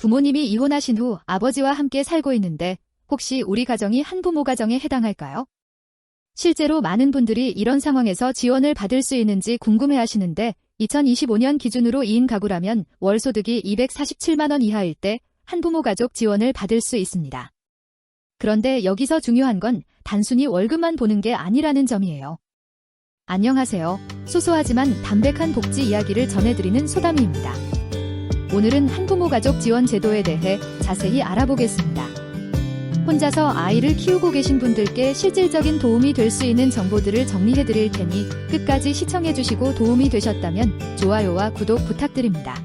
부모님이 이혼하신 후 아버지와 함께 살고 있는데 혹시 우리 가정이 한부모 가정에 해당할까요? 실제로 많은 분들이 이런 상황에서 지원을 받을 수 있는지 궁금해 하시는데 2025년 기준으로 2인 가구라면 월 소득이 247만원 이하일 때 한부모 가족 지원을 받을 수 있습니다. 그런데 여기서 중요한 건 단순히 월급만 보는 게 아니라는 점이에요. 안녕하세요. 소소하지만 담백한 복지 이야기를 전해드리는 소담이입니다. 오늘은 한부모 가족 지원 제도에 대해 자세히 알아보겠습니다. 혼자서 아이를 키우고 계신 분들께 실질적인 도움이 될 수 있는 정보들을 정리해 드릴 테니 끝까지 시청해 주시고 도움이 되셨다면 좋아요와 구독 부탁드립니다.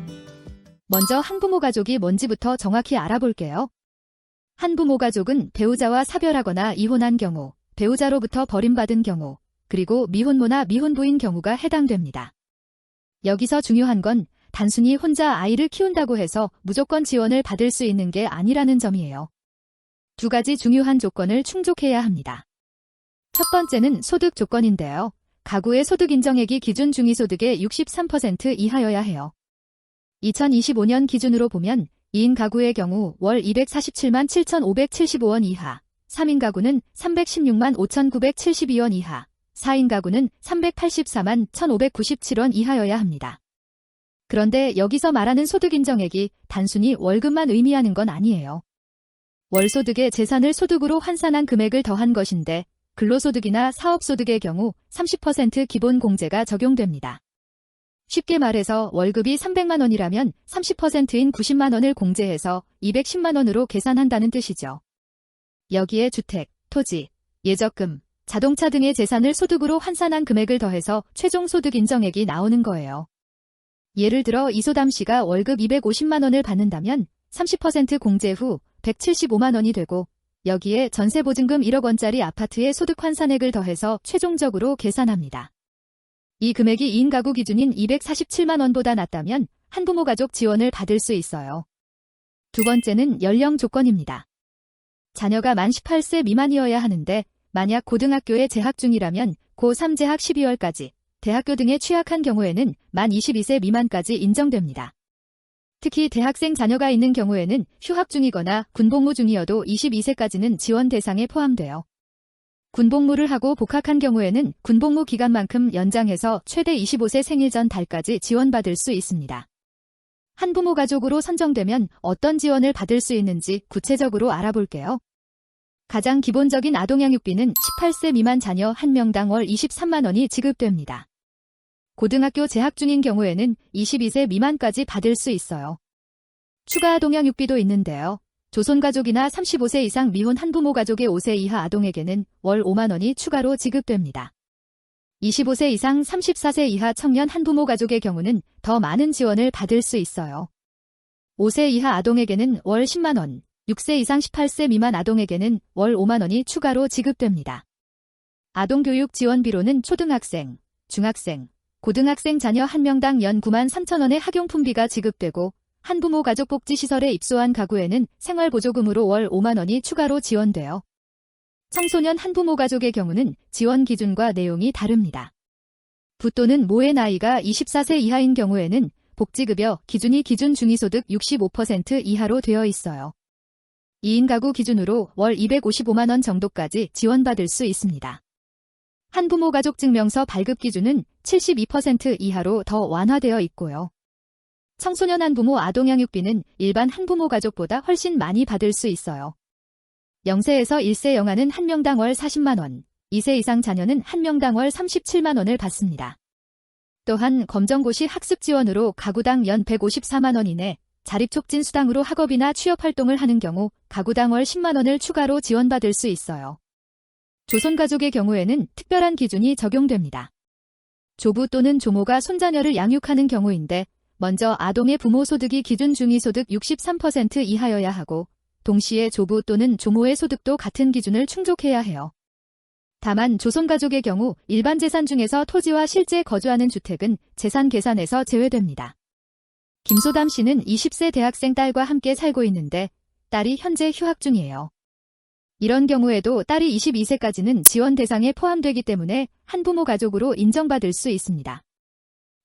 먼저 한부모 가족이 뭔지부터 정확히 알아볼게요. 한부모 가족은 배우자와 사별하거나 이혼한 경우, 배우자로부터 버림받은 경우, 그리고 미혼모나 미혼부인 경우가 해당됩니다. 여기서 중요한 건 단순히 혼자 아이를 키운다고 해서 무조건 지원을 받을 수 있는 게 아니라는 점이에요. 두 가지 중요한 조건을 충족해야 합니다. 첫 번째는 소득 조건인데요. 가구의 소득 인정액이 기준 중위소득의 63% 이하여야 해요. 2025년 기준으로 보면 2인 가구의 경우 월 247만 7,575원 이하, 3인 가구는 316만 5,972원 이하, 4인 가구는 384만 1,597원 이하여야 합니다. 그런데 여기서 말하는 소득 인정액이 단순히 월급만 의미하는 건 아니에요. 월소득에 재산을 소득으로 환산한 금액을 더한 것인데 근로소득이나 사업소득의 경우 30% 기본 공제가 적용됩니다. 쉽게 말해서 월급이 300만 원이라면 30%인 90만 원을 공제해서 210만 원으로 계산한다는 뜻이죠. 여기에 주택, 토지, 예적금, 자동차 등의 재산을 소득으로 환산한 금액을 더해서 최종 소득 인정액이 나오는 거예요. 예를 들어 이소담 씨가 월급 250만 원을 받는다면 30% 공제 후 175만 원이 되고 여기에 전세보증금 1억 원짜리 아파트의 소득 환산액을 더해서 최종적으로 계산합니다. 이 금액이 2인 가구 기준인 247만 원보다 낮다면 한부모 가족 지원을 받을 수 있어요. 두 번째는 연령 조건입니다. 자녀가 만 18세 미만이어야 하는데 만약 고등학교에 재학 중이라면 고3 재학 12월까지 대학교 등에 취학한 경우에는 만 22세 미만까지 인정됩니다. 특히 대학생 자녀가 있는 경우에는 휴학 중이거나 군복무 중이어도 22세까지는 지원 대상에 포함돼요. 군복무를 하고 복학한 경우에는 군복무 기간만큼 연장해서 최대 25세 생일 전 달까지 지원받을 수 있습니다. 한부모 가족으로 선정되면 어떤 지원을 받을 수 있는지 구체적으로 알아볼게요. 가장 기본적인 아동양육비는 18세 미만 자녀 1명당 월 23만 원이 지급됩니다. 고등학교 재학 중인 경우에는 22세 미만까지 받을 수 있어요. 추가 아동양 육비도 있는데요. 조손가족이나 35세 이상 미혼 한부모 가족의 5세 이하 아동에게는 월 5만 원이 추가로 지급됩니다. 25세 이상 34세 이하 청년 한부모 가족의 경우는 더 많은 지원을 받을 수 있어요. 5세 이하 아동에게는 월 10만 원, 6세 이상 18세 미만 아동에게는 월 5만 원이 추가로 지급됩니다. 아동교육 지원비로는 초등학생, 중학생, 고등학생 자녀 1명당 연 9만 3천 원의 학용품비가 지급되고 한부모 가족복지시설에 입소한 가구에는 생활보조금으로 월 5만 원이 추가로 지원돼요. 청소년 한부모 가족의 경우는 지원 기준과 내용이 다릅니다. 부 또는 모의 나이가 24세 이하인 경우에는 복지급여 기준이 기준 중위소득 65% 이하로 되어 있어요. 2인 가구 기준으로 월 255만 원 정도까지 지원받을 수 있습니다. 한부모 가족 증명서 발급 기준은 72% 이하로 더 완화되어 있고요. 청소년 한부모 아동양육비는 일반 한부모 가족보다 훨씬 많이 받을 수 있어요. 0세에서 1세 영아는 1명당 월 40만 원, 2세 이상 자녀는 1명당 월 37만 원을 받습니다. 또한 검정고시 학습 지원으로 가구당 연 154만 원 이내, 자립촉진 수당으로 학업이나 취업 활동을 하는 경우 가구당 월 10만 원을 추가로 지원받을 수 있어요. 조선가족의 경우에는 특별한 기준이 적용됩니다. 조부 또는 조모가 손자녀를 양육하는 경우인데 먼저 아동의 부모 소득이 기준 중위소득 63% 이하여야 하고 동시에 조부 또는 조모의 소득도 같은 기준을 충족해야 해요. 다만 조선가족의 경우 일반 재산 중에서 토지와 실제 거주하는 주택은 재산 계산에서 제외됩니다. 김소담 씨는 20세 대학생 딸과 함께 살고 있는데 딸이 현재 휴학 중이에요. 이런 경우에도 딸이 22세까지는 지원 대상에 포함되기 때문에 한부모 가족으로 인정받을 수 있습니다.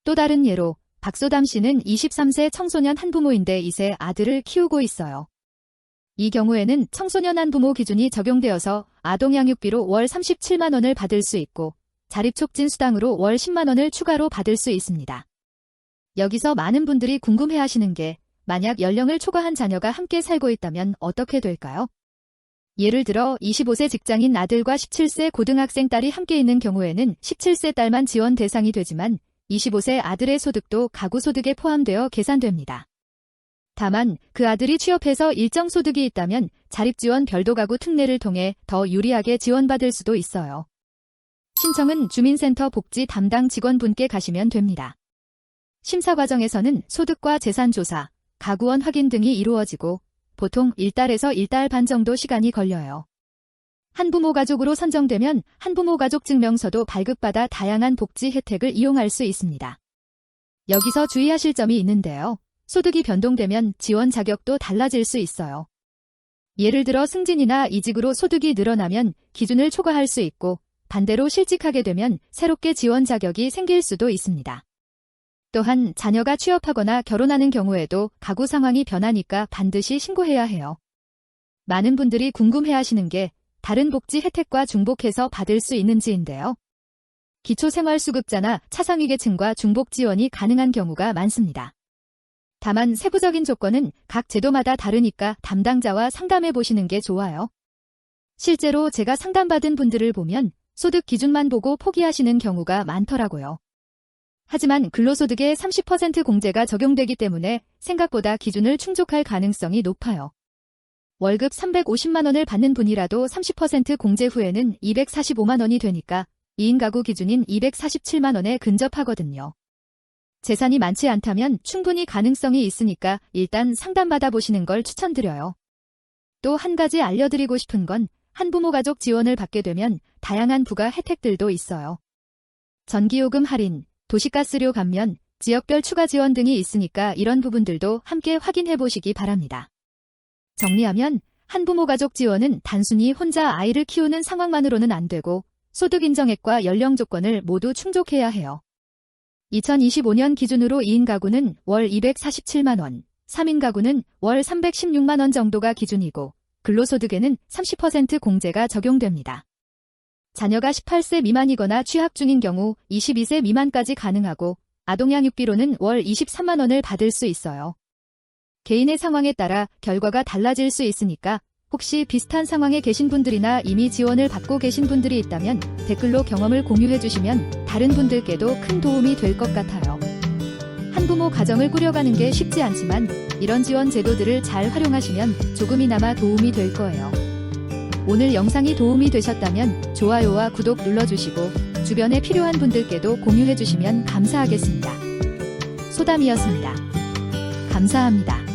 또 다른 예로 박소담 씨는 23세 청소년 한부모인데 이세 아들을 키우고 있어요. 이 경우에는 청소년 한부모 기준이 적용되어서 아동양육비로 월 37만 원을 받을 수 있고 자립촉진 수당으로 월 10만 원을 추가로 받을 수 있습니다. 여기서 많은 분들이 궁금해 하시는 게 만약 연령을 초과한 자녀가 함께 살고 있다면 어떻게 될까요? 예를 들어 25세 직장인 아들과 17세 고등학생 딸이 함께 있는 경우에는 17세 딸만 지원 대상이 되지만 25세 아들의 소득도 가구 소득에 포함되어 계산됩니다. 다만 그 아들이 취업해서 일정 소득이 있다면 자립지원 별도 가구 특례를 통해 더 유리하게 지원받을 수도 있어요. 신청은 주민센터 복지 담당 직원분께 가시면 됩니다. 심사 과정에서는 소득과 재산 조사, 가구원 확인 등이 이루어지고 보통 1달에서 1달 반 정도 시간이 걸려요. 한부모 가족으로 선정되면 한부모 가족 증명서도 발급받아 다양한 복지 혜택을 이용할 수 있습니다. 여기서 주의하실 점이 있는데요. 소득이 변동되면 지원 자격도 달라질 수 있어요. 예를 들어 승진이나 이직으로 소득이 늘어나면 기준을 초과할 수 있고 반대로 실직하게 되면 새롭게 지원 자격이 생길 수도 있습니다. 또한 자녀가 취업하거나 결혼하는 경우에도 가구 상황이 변하니까 반드시 신고해야 해요. 많은 분들이 궁금해 하시는 게 다른 복지 혜택과 중복해서 받을 수 있는지인데요. 기초생활수급자나 차상위계층과 중복 지원이 가능한 경우가 많습니다. 다만 세부적인 조건은 각 제도마다 다르니까 담당자와 상담해 보시는 게 좋아요. 실제로 제가 상담받은 분들을 보면 소득 기준만 보고 포기하시는 경우가 많더라고요. 하지만 근로소득의 30% 공제가 적용되기 때문에 생각보다 기준을 충족할 가능성이 높아요. 월급 350만 원을 받는 분이라도 30% 공제 후에는 245만 원이 되니까 2인 가구 기준인 247만 원에 근접하거든요. 재산이 많지 않다면 충분히 가능성이 있으니까 일단 상담받아 보시는 걸 추천드려요. 또 한 가지 알려드리고 싶은 건 한부모 가족 지원을 받게 되면 다양한 부가 혜택들도 있어요. 전기요금 할인, 도시가스료 감면, 지역별 추가 지원 등이 있으니까 이런 부분들도 함께 확인해 보시기 바랍니다. 정리하면 한부모 가족 지원은 단순히 혼자 아이를 키우는 상황만으로는 안 되고 소득 인정액과 연령 조건을 모두 충족해야 해요. 2025년 기준으로 2인 가구는 월 247만 원, 3인 가구는 월 316만 원 정도가 기준이고 근로소득에는 30% 공제가 적용됩니다. 자녀가 18세 미만이거나 취학 중인 경우 22세 미만까지 가능하고 아동양육비로는 월 23만 원을 받을 수 있어요. 개인의 상황에 따라 결과가 달라질 수 있으니까 혹시 비슷한 상황에 계신 분들이나 이미 지원을 받고 계신 분들이 있다면 댓글로 경험을 공유해 주시면 다른 분들께도 큰 도움이 될 것 같아요. 한부모 가정을 꾸려가는 게 쉽지 않지만 이런 지원 제도들을 잘 활용하시면 조금이나마 도움이 될 거예요. 오늘 영상이 도움이 되셨다면 좋아요와 구독 눌러주시고 주변에 필요한 분들께도 공유해 주시면 감사하겠습니다. 소담이었습니다. 감사합니다.